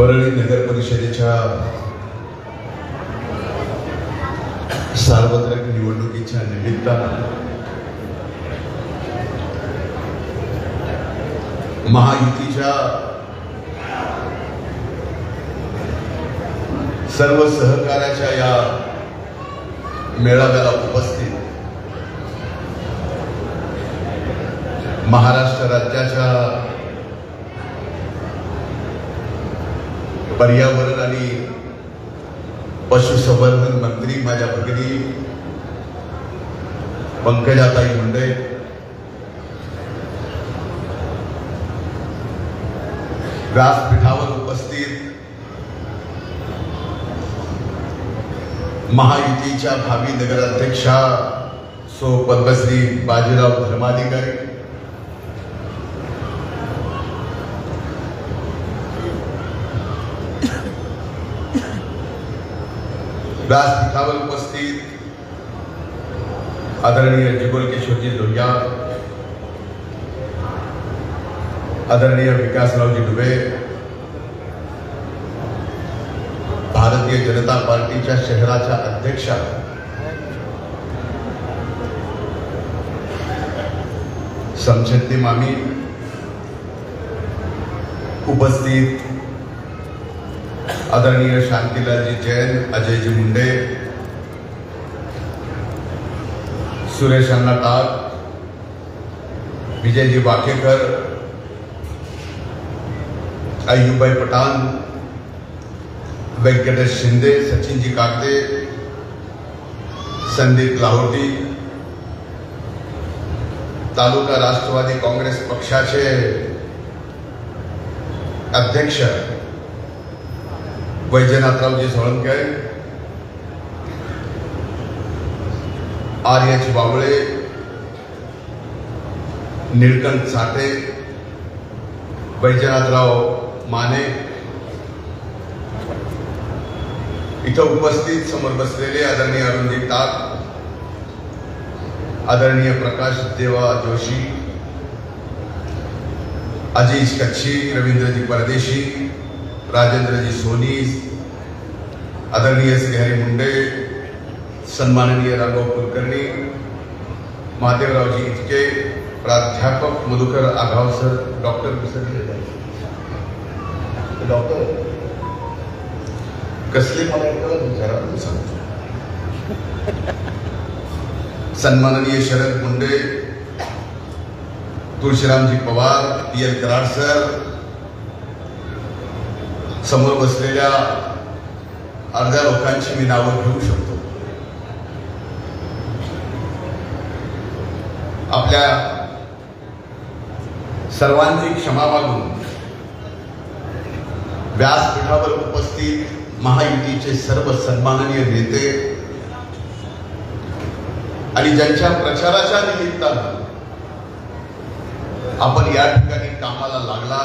परळी नगर परिषदेच्या सार्वत्रिक निवडणुकीच्या निमित्तानं महायुतीच्या सर्व सहकार्याच्या या मेळाव्याला उपस्थित महाराष्ट्र राज्याच्या पर्यावरण आणि पशुसंवर्धन मंत्री माझ्या भगिनी पंकजाताई मुंडे. व्यासपीठावर उपस्थित महायुतीच्या भावी नगराध्यक्षा सो पद्मश्री बाजीराव धर्माधिकारी. व्यासपीठावर उपस्थित आदरणीय जिगोल किशोरजी लोहिया, आदरणीय विकासरावजी दुबे, भारतीय जनता पार्टीच्या शहराच्या अध्यक्षा समशक्ती मामी, उपस्थित आदरणीय शांतीलालजी जैन अजयजी मुंडे सुरेश अण्णा टाक विजयजी वाकेकर अय्यूबाई पठाण व्यंकटेश शिंदे सचिनजी कागदे संदीप लाहोटी तालुका राष्ट्रवादी काँग्रेस पक्षाचे अध्यक्ष वैजनाथरावजी सोळंके आर एच बावळे निळकंठ साठे वैजनाथराव माने इथं उपस्थित समोर बसलेले आदरणीय अरुणजी ताक आदरणीय प्रकाश देवा जोशी अजीज कच्छी रवींद्रजी परदेशी राजेंद्रजी सोनी आदरणीय श्रीहरी मुंडे सन्माननीय राघव कुलकर्णी महादेवरावजी इतके प्राध्यापक मधुकर आघाव सर डॉक्टर विसरले डॉक्टर कसले मला सांगतो. सन्माननीय Sharad Munde Tulshiramji Pawar P L Karad sir समोर बसलेल्या अर्ध्या लोकांची मी नावं घेऊ शकतो. आपल्या सर्वांची क्षमा मागून व्यासपीठावर उपस्थित महायुतीचे सर्व सन्माननीय नेते आणि ज्यांच्या प्रचाराच्या निमित्तानं आपण या ठिकाणी कामाला लागला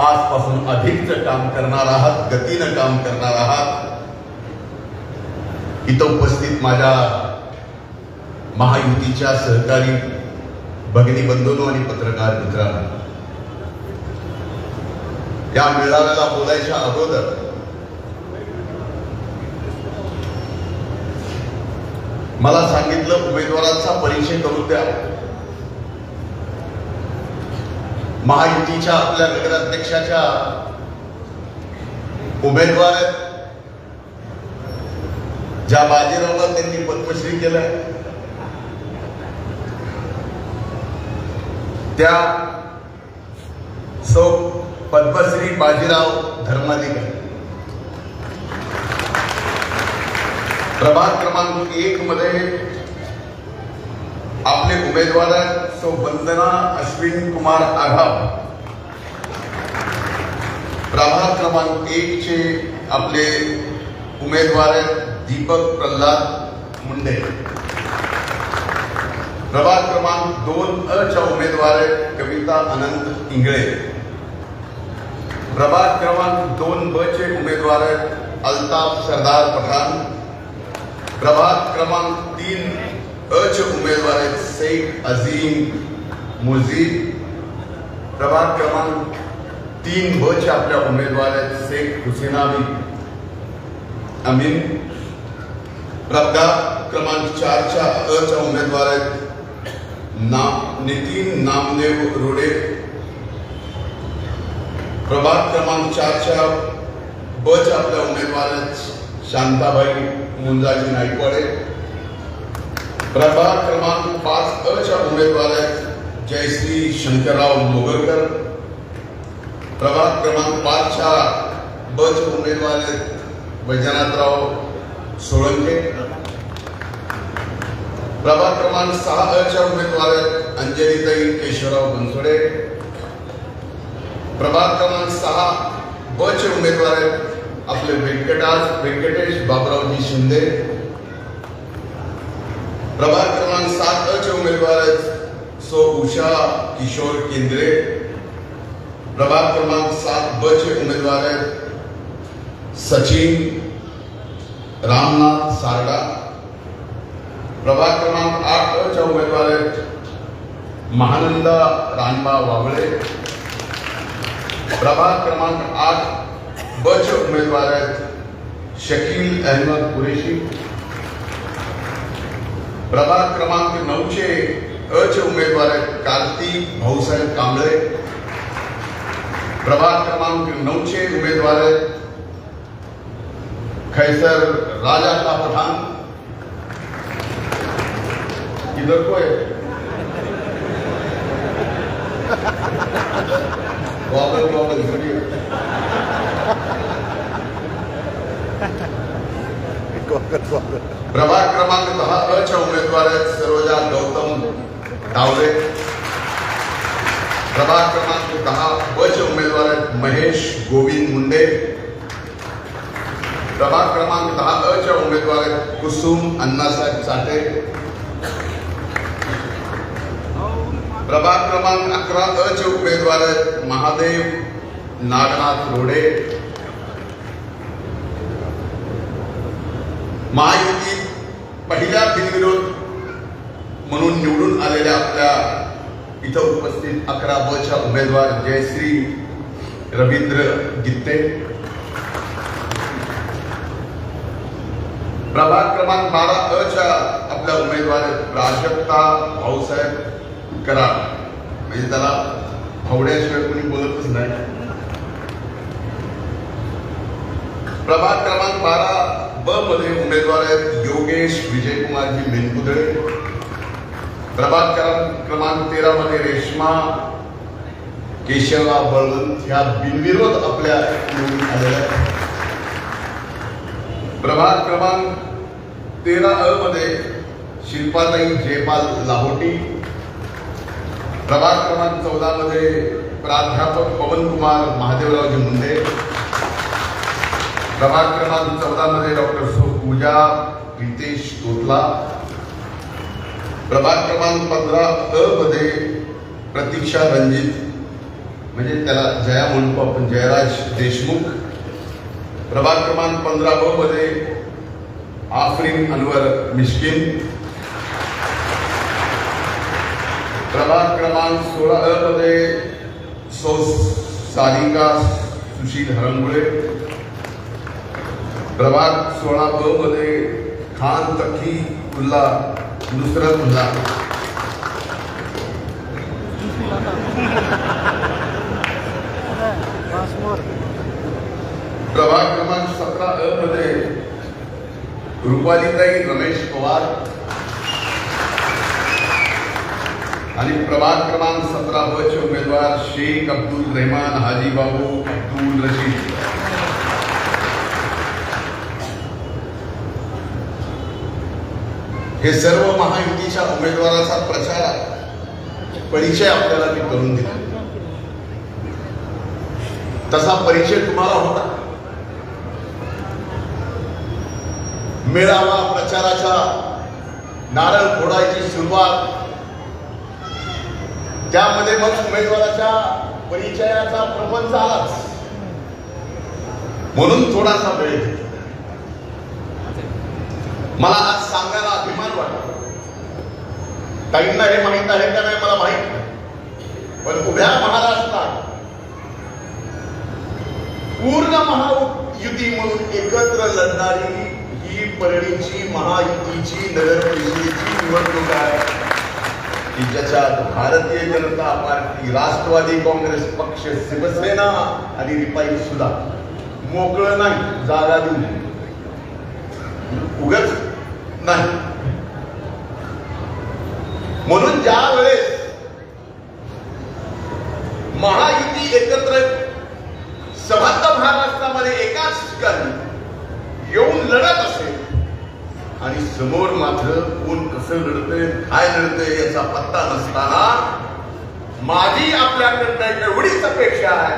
आजपासून अधिकचं काम करणार आहात गतीनं काम करणार आहात इथं उपस्थित माझ्या महायुतीच्या सहकारी भगिनी बंधूंनो आणि पत्रकार मित्रांनो. या मेळाव्याला बोलायच्या अगोदर मला सांगितलं उमेदवारांचा परिचय करून द्या. महायुतीच्या आपल्या नगराध्यक्षाच्या उमेदवार आहेत. ज्या बाजीरावला त्यांनी पद्मश्री केलंय. त्या सौ पद्मश्री बाजीराव धर्माधिकारी. प्रभाग क्रमांक एक मध्ये आपले उमेदवार आहेत सो वंदना अश्विन कुमार आघाव प्रभाग क्रमांक एक चे आपले उमेदवार आहेत दीपक प्रल्हाद मुंडे। प्रभाग क्रमांक दोन अ च्या उमेदवार आहेत कविता अनंत इंगळे। प्रभाग क्रमांक दोन ब चे उमेदवार अल्ताफ सरदार पठाण प्रभाग क्रमांक तीन अच उमेदवार आहेत शेख अझीम प्रभाग क्रमांक तीन ब आपल्या उमेदवार आहेत शेख हुसेना अमीन. प्रभाग क्रमांक चारच्या अच्या उमेदवार आहेत नाम नितीन नामदेव रोडे. प्रभाग क्रमांक चारच्या ब च्या आपल्या उमेदवार आहेत शांताबाई मुंजाजी नाईकवाडे. प्रभाग क्रमांक पाच, अ च्या उमेदवार आहेत जयश्री शंकरराव मोगरकर प्रभाग क्रमांक पाचच्या ब चे उमेदवार आहेत वैजनाथराव सोळंके. प्रभाग क्रमांक सहा, अ च्या उमेदवार आहेत अंजलीताई केशवराव बनसोडे. प्रभाग क्रमांक सहा, ब चे उमेदवार आहेत आपले व्यंकटास व्यंकटेश बाबरावजी शिंदे. प्रभाग क्रमांक सात अ चे उमेदवार सो उषा किशोर केंद्रे प्रभाग क्रमांक सात ब सचिन रामनाथ सारडा प्रभाग क्रमांक आठ च्या महानंदा रानबा वाबळे प्रभाग क्रमांक आठ ब उमेदवार शकील अहमद कुरेशी प्रभाग क्रमांक नऊचे अचे उमेदवार आहेत कार्तिक भाऊसाहेब कांबळे. प्रभाग क्रमांक नऊचे उमेदवार आहेत खैसर राजा का पठान इधर को है? वापस वापस घरी प्रभाग क्रमांक दहा अ च्या उमेदवार आहेत सरोजा गौतम डावरे. प्रभाग क्रमांक दहा ब चे उमेदवार आहेत महेश गोविंद मुंडे. प्रभाग क्रमांक दहा अ च्या उमेदवार आहेत कुसुम अण्णासाहेब साठे. प्रभाग क्रमांक अकरा अ चे उमेदवार आहेत महादेव नागनाथ रोडे. महायुतीत पहिल्या बिनविरोध म्हणून निवडून आलेल्या आपल्या इथं उपस्थित अकरा बच्या उमेदवार जयश्री रवींद्र गित्ते. प्रभाग क्रमांक बारा अ च्या आपल्या उमेदवार प्राजक्ता भाऊसाहेब कराड. म्हणजे त्याला फावड्याशिवाय कोणी बोलतच नाही. प्रभाग क्रमांक बारा ब मध्ये उमेदवार आहेत योगेश विजयकुमारजी मेनकुदळे. प्रभाग क्रमांक तेरा मध्ये रेश्मा केशवराव बळवंत ह्या बिनविरोध आपल्या निवडून आलेल्या आहेत. प्रभाग क्रमांक तेरा अ मध्ये शिल्पाताई जयपाल लाहोटी. प्रभाग क्रमांक चौदा मध्ये प्राध्यापक पवनकुमार महादेवरावजी मुंडे. प्रभाग क्रमांक चौदा मध्ये डॉक्टर सो पूजा रितेश तोतला प्रभाग क्रमांक पंधरा अ मध्ये प्रतीक्षा रंजित. म्हणजे त्याला जया म्हणतो आपण जयराज देशमुख. प्रभाग क्रमांक पंधरा ब मध्ये आफरीन अनवर मिश्किन. प्रभाग क्रमांक सोळा अ मध्ये सौ सारिका सुशील हरंगुळे. प्रभाग सोळा ब मध्ये खान तकी उल्ला नुसरत उल्ला प्रभाग क्रमांक सतरा अ मध्ये रुपालीताई रमेश पवार. आणि प्रभाग क्रमांक सतरा ब चे उमेदवार शेख अब्दुल रहमान हाजी बाबू अब्दुल रशीद. हे सर्व महायुतीच्या उमेदवाराचा प्रचार परिचय आपल्याला मी करून दिला. तसा परिचय तुम्हाला होता. मेळावा प्रचाराच्या नारळ फोडायची सुरुवात. त्यामध्ये मग उमेदवाराच्या परिचयाचा प्रबंध आलाच. म्हणून थोडासा वेळ. घेतला. मला आज सांगायला अभिमान वाटतो. काहींना हे माहीत आहे का नाही मला माहीत नाही. पण उभ्या महाराष्ट्रात पूर्ण महायुती म्हणून एकत्र लढणारी ही परळीची महायुतीची नगर परिषदेची निवडणूक आहे. की ज्याच्यात भारतीय जनता पार्टी राष्ट्रवादी काँग्रेस पक्ष शिवसेना आणि रिपाई सुद्धा मोकळं नाही जागा देऊ उगच नाही. म्हणून ज्या वेळेस महायुती एकत्र समर्थ महाराष्ट्रामध्ये एकाच ठिकाणी येऊन लढत असेल आणि समोर मात्र कोण कसं लढतंय काय लढतंय याचा पत्ता नसताना माझी आपल्याकडनं एवढीच अपेक्षा आहे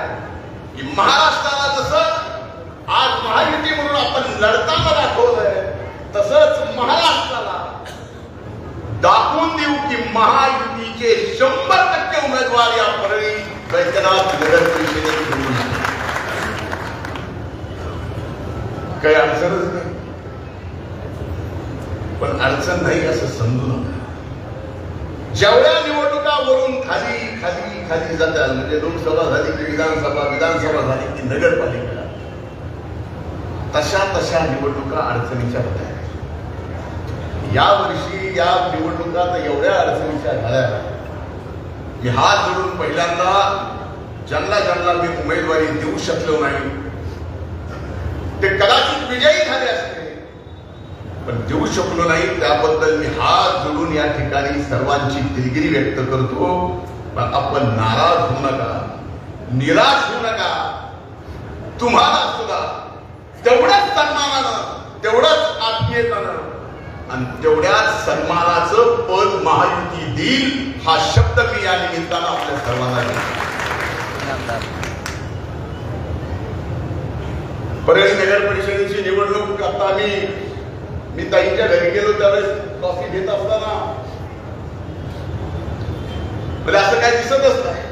की महाराष्ट्राला जसं आज महायुती म्हणून आपण लढताना दाखवलंय तसंच महाराष्ट्राला दाखवून देऊ की महायुतीचे शंभर टक्के उमेदवार या परळी वैद्यनाथ नगर परिषदेत निवडून काही अडचणच नाही. पण अडचण नाही असं समजू नका. जेवढ्या निवडणुका वरून खाली खाली खाली जातात म्हणजे लोकसभा झाली की विधानसभा विधानसभा झाली की नगरपालिका तशा तशा निवडणुका अडचणीच्या होत्या या वर्षी या निवडणुकात एवढ्या अडचणीच्या झाल्या की हात जोडून पहिल्यांदा ज्यांना ज्यांना मी उमेदवारी देऊ शकलो नाही ते कदाचित विजयी झाले असते पण देऊ शकलो नाही. त्याबद्दल मी हात जोडून या ठिकाणी सर्वांची दिलगिरी व्यक्त करतो. पण आपण नाराज होऊ नका निराश होऊ नका. तुम्हाला सुद्धा तेवढ्याच सन्मानानं तेवढंच आत्मीयतानं आणि तेवढ्याच सन्मानाचं पद महायुती देईल हा शब्द मी या निमित्तानं आपल्या सर्वांना देतो. नगर परिषदेची निवडणूक आता मी मी ताईंच्या घरी गेलो त्यावेळेस कॉफी घेत असताना. म्हणजे असं काय दिसतच नाही.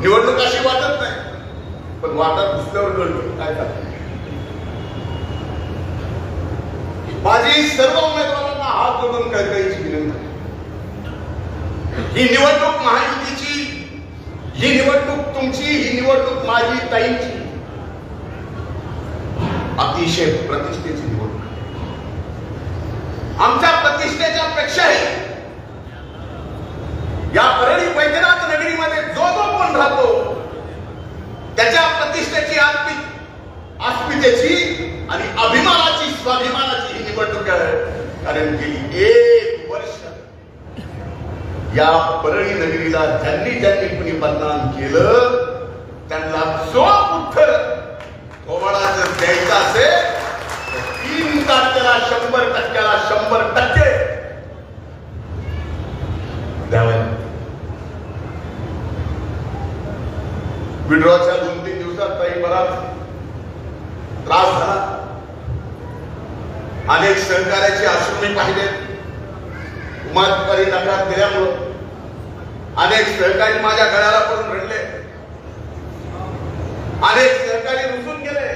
निवडणूक अशी वाटत नाही. पण वाटत दुसऱ्यावर घडतो. काय झालं माझी सर्व उमेदवारांना हात जोडून कळकळीची विनंती ही निवडणूक महायुतीची ही निवडणूक तुमची ही निवडणूक माझी ताईंची. अतिशय प्रतिष्ठेची निवडणूक. आमच्या प्रतिष्ठेच्या पेक्षाही या परळी वैद्यनाथ नगरीमध्ये जो जो कोण राहतो त्याच्या प्रतिष्ठेची आत्मिक अस्मितेची आणि अभिमानाची स्वाभिमानाची ही निवडणूक आहे. कारण गेली एक वर्ष या परळी नगरीला ज्यांनी ज्यांनी कुणी मतदान केलं त्यांना चोख उत्तर कोणाला जर द्यायचं असेल तर तीन तारखेला शंभर टक्क्याला शंभर टक्के द्यावे. विड्रॉच्या दोन तीन दिवसात काही बराच त्रास झाला अनेक सहकार्याचे अश्रू मी पाहिले. उमादवारी नकार दिल्यामुळं. अनेक सहकारी माझ्या घराला पडून रडले. अनेक सहकारी रुसून गेले.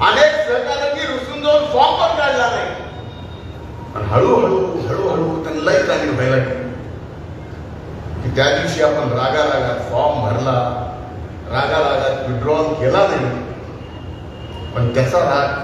अनेक सहकार्यांनी रुसून जाऊन फॉर्म पण काढला नाही. पण हळूहळू हळूहळू त्यांना जाणीव व्हायला की त्या दिवशी आपण रागा रागात फॉर्म भरला. रागा रागात विड्रॉल केला नाही. पण त्याचा राग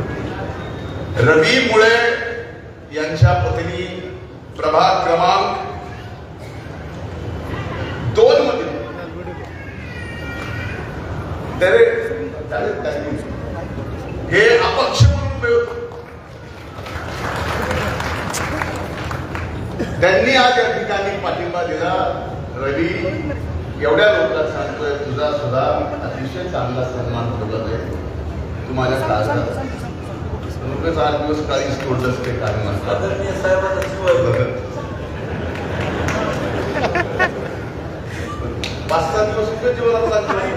रवी मुळे यांच्या पत्नी प्रभाग क्रमांक दोन मध्ये. हे अपक्ष त्यांनी आज या ठिकाणी पाठिंबा दिला. रवी एवढ्या लोकांना सांगतोय तुझा सुद्धा अतिशय चांगला सन्मान ठेवला जाईल तुम्हाला खासदार. उगाच आठ दिवस काळीच तोडलंच ते शिवाय पाच सात दिवस इकडे जीवनात लागले.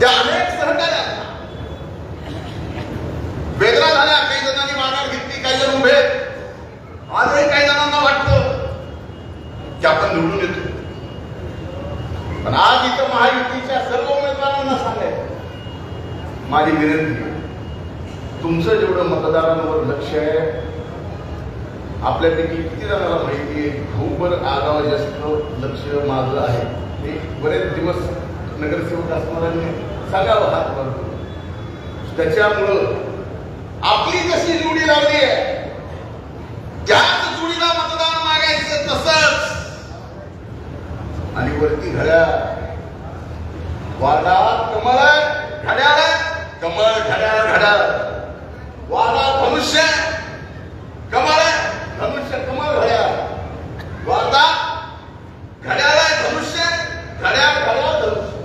त्या अनेक सहकार्या वेदना झाल्या. काही जणांनी माघार घेतली काही जण उभे. आजही काही जणांना वाटतं की आपण निवडून येतो. पण आज इथं सांगायचं माझी विनंती आहे. तुमचं जेवढं मतदारांवर लक्ष आहे आपल्यापैकी किती जणांना माहिती आहे भाऊभर आगाव जास्त लक्ष माझं आहे. हे बरेच दिवस नगरसेवक असणाऱ्यांनी सांगावं हात वर त्याच्यामुळं आपली जशी जोडी लावली आहे त्याच जोडीला मतदान मागायचं तसंच. आणि वरती घड्या वादा कमळ घड्याला कमळ घड्याळ घड्याळ. वादात धनुष्य. कमळ धनुष्य कमळ घड्याळ. वादात घड्याळ आहे, धनुष्य. घड्याळ घड्याळ धनुष्य.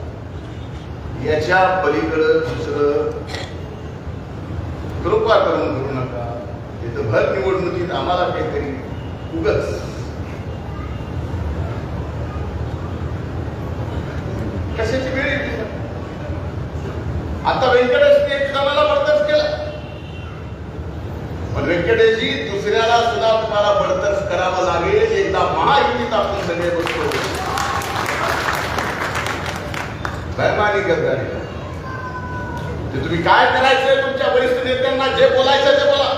याच्या पलीकडं दुसरं कृपा करून घेऊ नका. इथं भर निवडणुकीत आम्हाला काहीतरी उगच. कशाची वेळ आता व्यंकटेश एक जणाला बडतर्फ पण व्यंकटेशजी दुसऱ्याला सुद्धा तुम्हाला बडतर्फ करावं लागेल. एकदा महायुतीत आपण सगळे बसतो बैमानी गद्दारी. ते तुम्ही काय करायचंय तुमच्या वरिष्ठ नेत्यांना? जे बोलायचं ते बोला.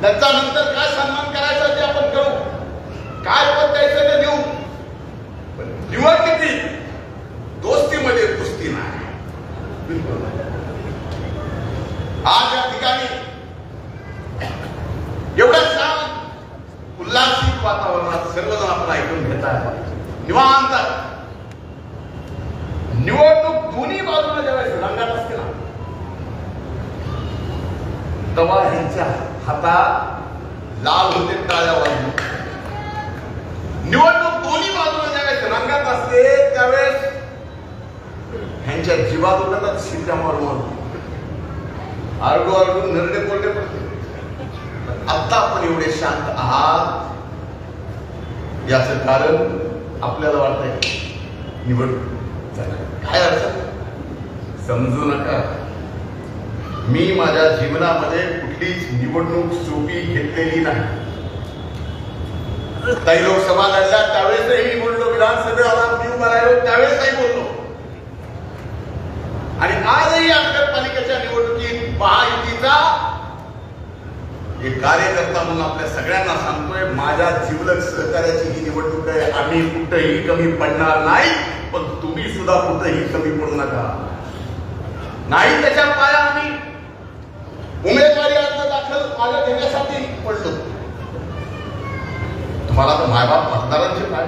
त्यांचा नंतर काय सन्मान करायचा ते आपण करू काय पद द्यायचं ते देऊ पण निवडणुकीत दोस्तीमध्ये कुस्ती नाही बिलकुल नाही. आज या ठिकाणी एवढं छान उल्हासित वातावरणात सर्वजण आपण ऐकून घेत आहे निवांत निवडणूक दोन्ही बाजूला ज्यावेळेस रंगात असते ना तेव्हा ह्यांच्या हातात लाल होते टाळ्या वाजून निवडणूक दोन्ही बाजूला ज्यावेळेस रंगात असते त्यावेळेस ह्यांच्या जीवात उलटतात शिट्या मारून मारून आरडू आरडू नरडे कोरडे पडते आता आपण एवढे शांत आहात याचं कारण आपल्याला वाटतंय निवडणूक काय अडचण समजू नका. मी माझ्या जीवनामध्ये कुठलीच निवडणूक सोपी घेतलेली नाही. काही लोकसभा लढल्या त्यावेळेसही मी बोललो विधानसभेला मी उभा राहिलो त्यावेळेसही बोललो. आणि आजही नगरपालिकेच्या निवडणुकीत महायुतीचा एक कार्यकर्ता म्हणून आपल्या सगळ्यांना सांगतोय माझ्या जीवलक सहकार्याची ही निवडणूक आहे. आम्ही कुठंही कमी पडणार नाही पण तुम्ही सुद्धा कुठंही कमी पडू नका. नाही त्याच्या पाया आम्ही उमेदवारी अर्ज दाखल माझ्या देण्यासाठी पडलो. तुम्हाला तर मायबाप मतदारांचे काय?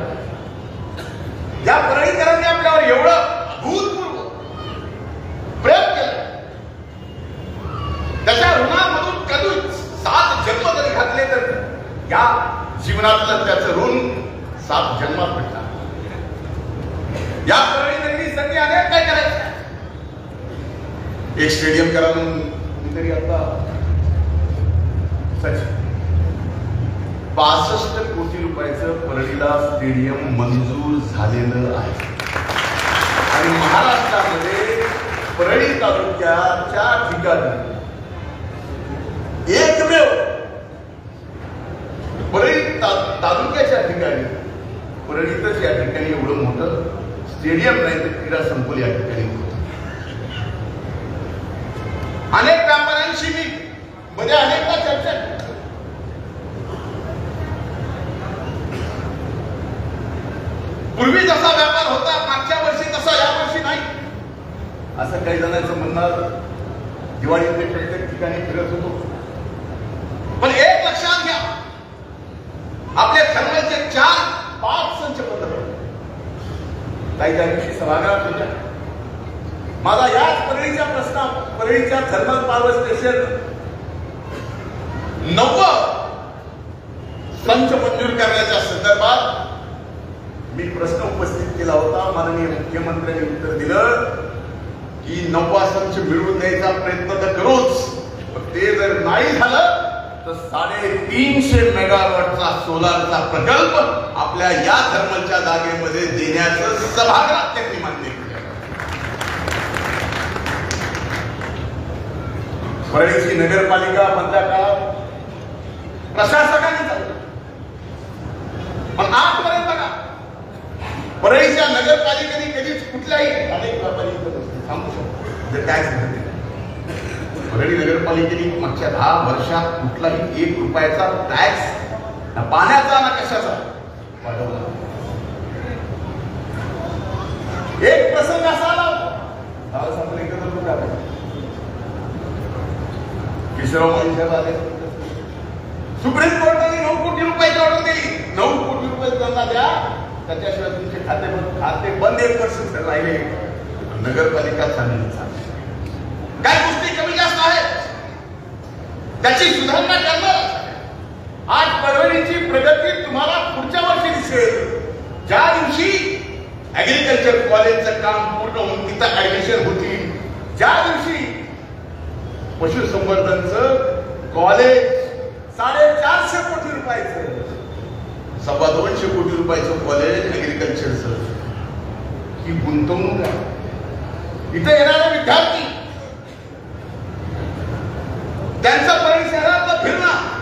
या परळीकरांनी आपल्यावर एवढं भूतपूर्व प्रेम केलं. त्याच्या ऋणामधून कधीच सात जन्म जरी घातले तर या जीवनातलं त्याचं ऋण सात जन्मात भेटणार. या परळीकरांनी संधी अनेक काय करायचं? एक स्टेडियम करा म्हणून तरी आता सचिन पासष्ट कोटी रुपयाचं परळीला स्टेडियम मंजूर झालेलं आहे. आणि महाराष्ट्रामध्ये परळी तालुक्याच्या ठिकाणी एकमेव परळी हो. तालुक्याच्या ठिकाणी परळीतच या ठिकाणी एवढं मोठं स्टेडियम नाही तर क्रीडा संकुल या ठिकाणी होत. अनेक व्यापाऱ्यांशी मी मध्ये अनेकदा चर्चा पूर्वी जसा व्यापार होता मागच्या वर्षी तसा या वर्षी नाही. असं काही जणांचं म्हणणं दिवाळीत प्रत्येक ठिकाणी फिरत होतो पण एक लक्षात घ्या आपले थर्मलचे चार पाच संच बंद पडले काही त्या दिवशी सभागृहात होत्या. माझा याच परळीच्या प्रश्न परळीच्या थर्मल पॉवर स्टेशन नव्वद संच मंजूर करण्याच्या संदर्भात मी प्रश्न उपस्थित केला होता. माननीय मुख्यमंत्र्यांनी उत्तर दिलं की नववा संच मिळवून द्यायचा प्रयत्न तर करूच. पण ते जर नाही झालं तर साडेतीनशे मेगावॉटचा सोलारचा प्रकल्प आपल्या या थर्मलच्या जागेमध्ये देण्याचं सभागृहात त्यांनी मान्य केलं. परळीची नगरपालिका मधल्या काळात प्रशासकाने चालवली. पण आजपर्यंत बघा परळीच्या नगरपालिकेने कधीच कुठल्याही अनेक व्यापारी सांगू शकतो. नगरपालिकेने मागच्या दहा वर्षात कुठलाही एक रुपयाचा टॅक्स ना पाण्याचा ना कशाचा? वाढवला. एक प्रसंग असा आला एकत्र कुठे आले? सुप्रीम कोर्टाने नऊ कोटी रुपयाची ऑर्डर दिली. नऊ कोटी रुपये त्यांना द्या. त्याच्याशिवाय तुमचे खाते खाते बंद एक वर्ष राहिले नगरपालिका चालली काय गोष्टी कमी जास्त आहेत त्याची सुधारणा करणार आज परभणीची प्रगती तुम्हाला पुढच्या वर्षी दिसेल. ज्या दिवशी ऍग्रिकल्चर कॉलेजचं काम पूर्ण होऊन तिथं ऍडमिशन होतील ज्या दिवशी पशुसंवर्धनचं कॉलेज साडेचारशे कोटी रुपयाचं सव्वा दोनशे कोटी रुपयाचं कॉलेज ऍग्रिकल्चरचं ही गुंतवणूक आहे. इथे येणारे विद्यार्थी त्यांचं परळी शहरातलं फिरणं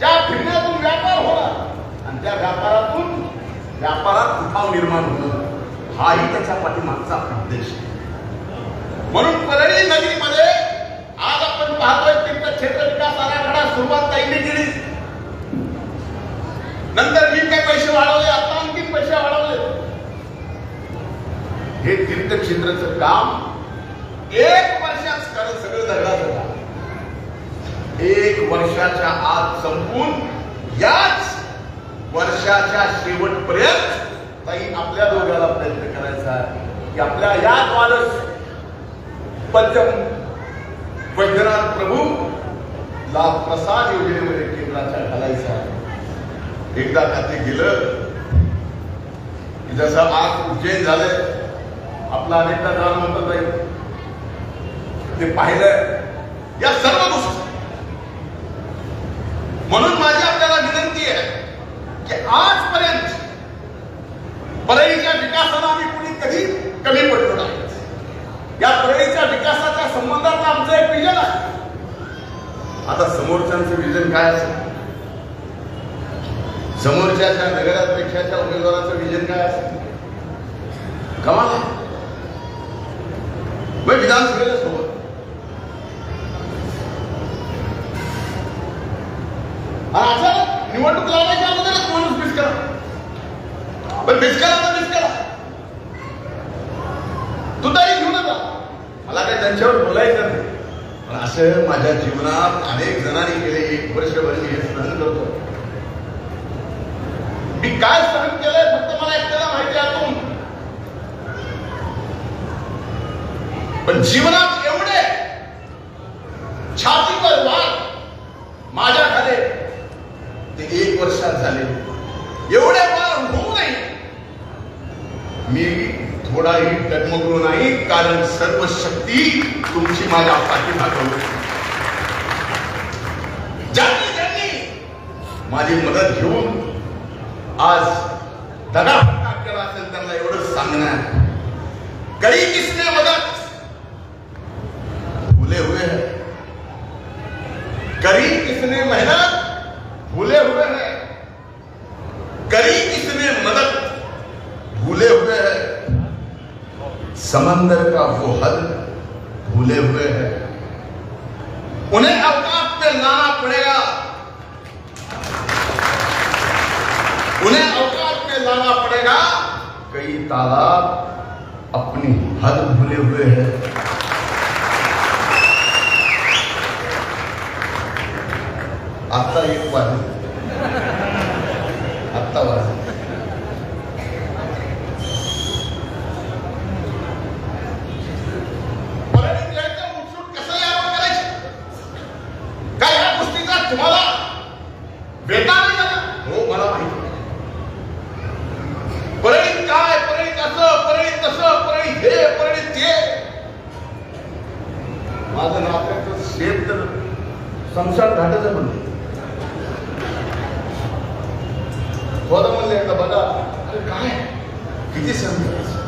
त्या फिरण्यातून व्यापार होणार आणि त्या व्यापारातून व्यापारात निर्माण होणं हाही त्याच्या पाठीमागचा उद्देश म्हणून परळी नगरीमध्ये आज आपण पाहतोय तीर्थ क्षेत्र विकास आराखडा सुरुवात ताईने केली. नंतर मी काय पैसे वाढवले आता आणखी पैसे वाढवले. हे तीर्थक्षेत्राचं काम एक वर्षात कारण सगळं दगडाचं झाला एक वर्षाच्या आत संपून याच वर्षाच्या शेवटपर्यंत ताई आपल्या दोघाला प्रयत्न करायचा की आपल्या या माणस पंचम वैद्यनाथ प्रभू ला प्रसाद योजनेमध्ये केंद्राच्या घालायचा. एकदा का ते गेलं की जसं आज उज्जैन झालंय आपला अनेकदा जाणं होतं जाईल ते पाहिलं या सर्व गोष्टी. म्हणून माझी आपल्याला विनंती आहे की आजपर्यंत परळीच्या विकासाला आम्ही कुणी कधी कमी पडलो नाही. या परळीच्या विकासाच्या संबंधात आमचं एक विजन आहे. आता समोरच्यांचं विजन काय असेल? समोरच्याच्या नगराध्यक्षाच्या उमेदवाराचं विजन काय असेल? कमाल आहे. मग विधानसभेला सोबत. आणि अचानक निवडणूक लावायच्या अगोदरच माणूस मिस करा. पण मिस करा मिस करा तू तरी घेऊन जा मला काय त्यांच्यावर बोलायचं नाही. पण असं माझ्या जीवनात अनेक जणांनी गेले एक वर्षभर मी हे सहन करतो. मी काय सहन केलंय फक्त मला एकट्याला माहिती आहे आतून पण जीवनात एवढे छातीवर वाद माझ्या खाली ते एक वर्षात झाले. एवढे वाद मी थोडाही डगमगलो नाही कारण सर्व शक्ती तुमची माझ्या पाठीमागं ज्यांनी ज्यांनी माझी मदत घेऊन आज दगा केला असेल त्यांना एवढं सांगणार करी किसने मदत. भुले हुए है. करी किसने मेहनत. भूले हुए हैं. करी किसने मदद भूले हुए समंदर का वो हल भूले हुए हैं। उन्हें अवकाश में लाना पड़ेगा। उन्हें अवकाश में लाना पड़ेगा। कई तालाब अपनी हद भूले हुए हैं। आता एक वाजले ಹೋದ ಮೇಲೆ ಬಂದ ಕಾಯ್ ವಿಜಯ ಸಂತೋಷ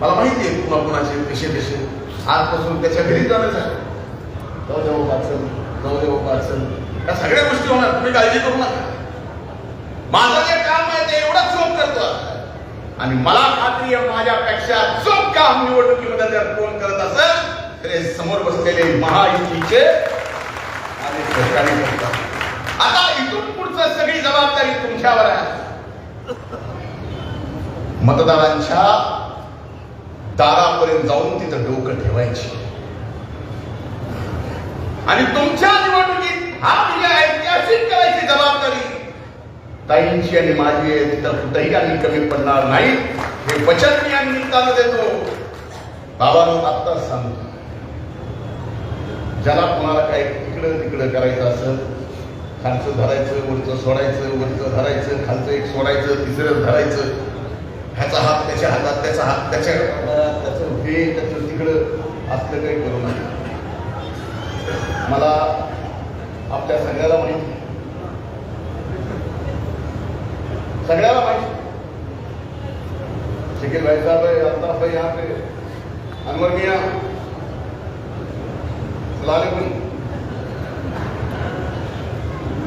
मला माहिती आहे कुणा कुणाचे कसे कसे. आजपासून त्याच्या घरी जाणं आहे. जाऊ देव वाचन जाऊ देव वाचन या सगळ्या गोष्टी होणार तुम्ही काळजी करू नका. माझं जे काम आहे ते एवढंच चोख करतो. आणि मला खात्री आहे माझ्यापेक्षा चोप काम निवडणुकीमध्ये जर कोण करत असेल तर समोर बसलेले महायुतीचे आणि सरकारी करतात आता इथून पुढचं सगळी जबाबदारी तुमच्यावर आहे. मतदारांच्या दारापर्यंत जाऊन तिथं डोकं ठेवायची. आणि तुमच्या निवडणुकीत हा विजय ऐतिहासिक करायची जबाबदारी. ताईंची आणि माझी आहे तिथं कुठंही आम्ही कमी पडणार नाही. हे वचन मी या निमित्तानं देतो. बाबांना आत्ताच सांगतो ज्याला कोणाला काय इकडं तिकडं करायचं असेल खालचं धरायचं वरचं सोडायचं वरचं धरायचं खालचं एक सोडायचं तिसरं धरायचं ह्याचा हात त्याच्या हातात त्याचा हात त्याच्या त्याचं हे त्याचं तिकडं असलं काही करू नये. मला आपल्या सगळ्याला माहिती सगळ्याला माहिती शकील भाई साहब है अल्ताफ भाई यहाँ पे अनवर मियाँ सलाम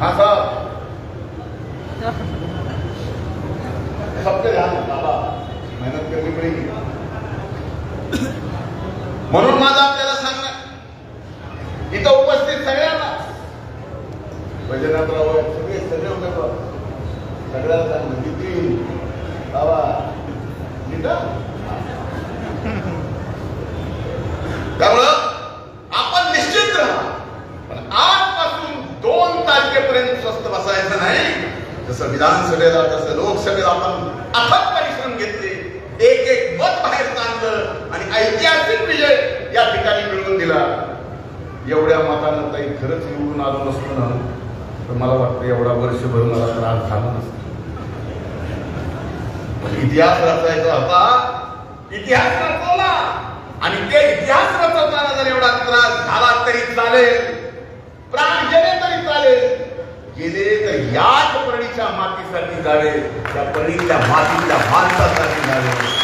हाँ साहब. सबके ध्यान मेहनत करनी पड़ेगी म्हणून माझं आपल्याला सांगणार. इथं उपस्थित सगळ्यांना. भजनात आहेत, सगळे सगळे उमेदवार सगळ्यांना सांगणं म्हणजे नितीन बाबा नीता त्यामुळं आपण निश्चित राहा. पण आजपासून दोन तारखेपर्यंत स्वस्त बसायचं नाही. जसं विधानसभेला तसं लोकसभेला आपण अथक परिश्रम घेतले एक एक मत बाहेर आणलं आणि ऐतिहासिक विजय या ठिकाणी मिळवून दिला. एवढ्या मतानं ताई खरंच निवडून आलो नसतो ना तर मला वाटतं एवढा वर्षभर मला त्रास झाला नसतो. पण इतिहास रचायचा होता इतिहास रचवला. आणि ते इतिहास रचवताना जर एवढा त्रास झाला तरी चालेल. प्राण गेले तरी चालेल. गेले तर याच परणीच्या मातीसाठी जावे त्या परणीच्या मातीच्या माणसासाठी जावे.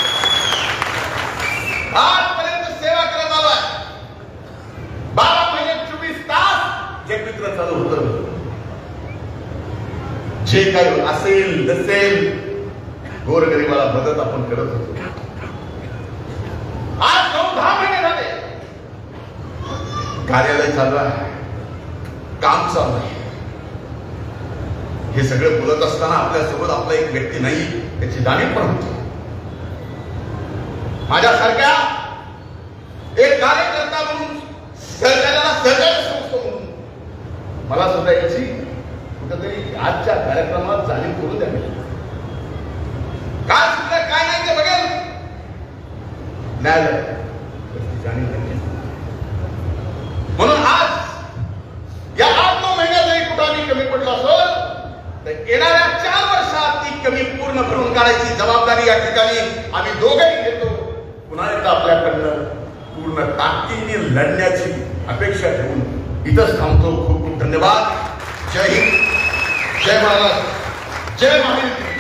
आजपर्यंत सेवा करत आलोय. बारा महिने चोवीस तास जे मित्र चालू होत. जे काही असेल नसेल गोरगरिबाला मदत आपण करत होतो. आज नऊ दहा महिने झाले. कार्यालय चालू आहे. काम चालू आहे. हे सगळं बोलत असताना आपल्यासोबत आपला एक व्यक्ती नाही त्याची जाणीव पण होती. माझ्यासारख्या एक कार्यकर्ता म्हणून सहकार्याला सहकार्य संस्था म्हणून. मला सुद्धा याची कुठेतरी आजच्या कार्यक्रमात जाणीव करून द्या काय सुद्धा काय नाही ते बघेल. न्यायालय. जाणीव नाही. म्हणून आज या आठ नऊ महिन्यात जरी कुठं आम्ही कमी पडलो असेल तर येणाऱ्या चार वर्षात ती कमी पूर्ण करून काढायची जबाबदारी या ठिकाणी आम्ही दोघंही घेतो. पुन्हा एकदा आपल्याकडनं पूर्ण ताकदीने लढण्याची अपेक्षा ठेवून इथंच थांबतो. खूप खूप धन्यवाद. जय हिंद. जय महाराज जय महावीर